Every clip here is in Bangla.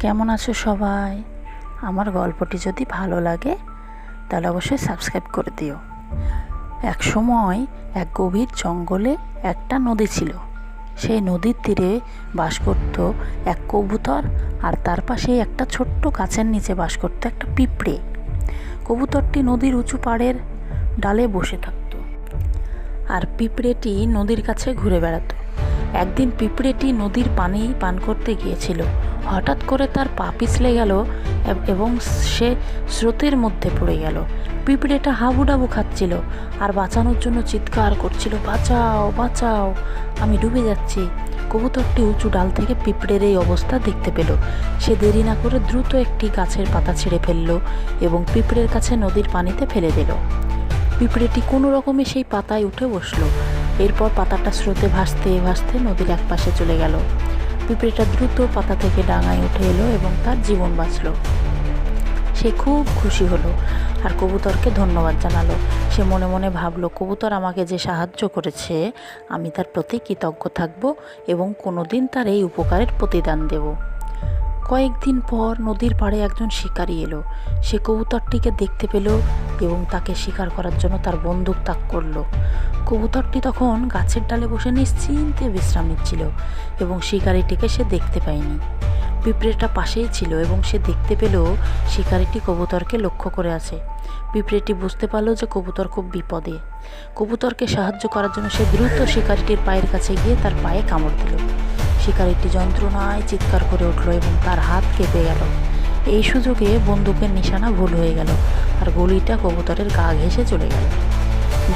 কেমন আছো সবাই? আমার গল্পটি যদি ভালো লাগে, তাহলে অবশ্যই সাবস্ক্রাইব করে দিও। এক সময় এক গভীর জঙ্গলে একটা নদী ছিল। সেই নদীর তীরে বাস করত এক কবুতর আর তার পাশে একটা ছোট্ট গাছের নিচে বাস করতো একটা পিঁপড়ে। কবুতরটি নদীর উঁচু পাড়ের ডালে বসে থাকতো। আর পিঁপড়েটি নদীর কাছে ঘুরে বেড়াতো। একদিন পিঁপড়েটি নদীর পানি পান করতে গিয়েছিল। হঠাৎ করে তার পা পিছলে গেল এবং সে স্রোতের মধ্যে পড়ে গেল। পিঁপড়েটা হাবুডাবু খাচ্ছিল আর বাঁচানোর জন্য চিৎকার করছিল, বাঁচাও বাঁচাও, আমি ডুবে যাচ্ছি। কবুতরটি উঁচু ডাল থেকে পিঁপড়ের এই অবস্থা দেখতে পেল। সে দেরি না করে দ্রুত একটি গাছের পাতা ছিঁড়ে ফেলল এবং পিঁপড়ের কাছে নদীর পানিতে ফেলে দিল। পিঁপড়েটি কোনো রকমে সেই পাতায় উঠে বসল। এরপর পাতাটা স্রোতে ভাসতে ভাসতে নদীর এক পাশে চলে গেল। পিঁপড়েটা দ্রুত পাতা থেকে ডাঙায় উঠে এলো এবং তার জীবন বাঁচলো। সে খুব খুশি হলো আর কবুতরকে ধন্যবাদ জানালো। সে মনে মনে ভাবলো, কবুতর আমাকে যে সাহায্য করেছে, আমি তার প্রতি কৃতজ্ঞ থাকব এবং কোনোদিন তার এই উপকারের প্রতিদান দেব। কয়েকদিন পর নদীর পাড়ে একজন শিকারী এলো। সে কবুতরটিকে দেখতে পেল এবং তাকে শিকার করার জন্য তার বন্দুক তাক করল। কবুতরটি তখন গাছের ডালে বসে নিশ্চিন্তে বিশ্রাম নিচ্ছিল এবং শিকারিটিকে সে দেখতে পায়নি। পিঁপড়েটা পাশেই ছিল এবং সে দেখতে পেল শিকারিটি কবুতরকে লক্ষ্য করে আছে। পিঁপড়েটি বুঝতে পারল যে কবুতর খুব বিপদে। কবুতরকে সাহায্য করার জন্য সে দ্রুত শিকারিটির পায়ের কাছে গিয়ে তার পায়ে কামড় দিল। শিকারিটি যন্ত্রণায় চিৎকার করে উঠল এবং তার হাত কেঁপে গেল। এই সুযোগে বন্দুকের নিশানা ভুল হয়ে গেল। আর গুলিটা কবুতরের গা ঘেঁষে চলে গেল।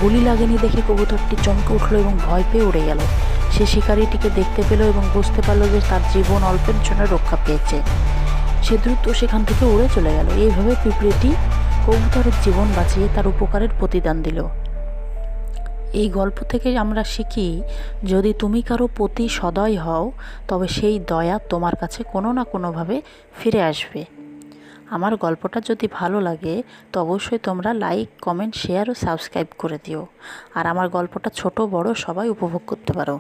গুলি লাগেনি দেখে কবুতরটি চমকে উঠল এবং ভয় পেয়ে উড়ে গেল। সে শিকারিটিকে দেখতে পেল এবং বুঝতে পারল যে তার জীবন অল্পের জন্য রক্ষা পেয়েছে। সে দ্রুত সেখান থেকে উড়ে চলে গেল। এইভাবে পিঁপড়েটি কবুতরের জীবন বাঁচিয়ে তার উপকারের প্রতিদান দিল। এই গল্প থেকে আমরা শিখি, যদি তুমি কারও প্রতি সদয় হও, তবে সেই দয়া তোমার কাছে কোনো না কোনোভাবে ফিরে আসবে। আমার গল্পটা যদি ভালো লাগে, তো অবশ্যই তোমরা লাইক কমেন্ট শেয়ার ও সাবস্ক্রাইব করে দিও। আর আমার গল্পটা ছোট, বড় সবাই উপভোগ করতে পারো।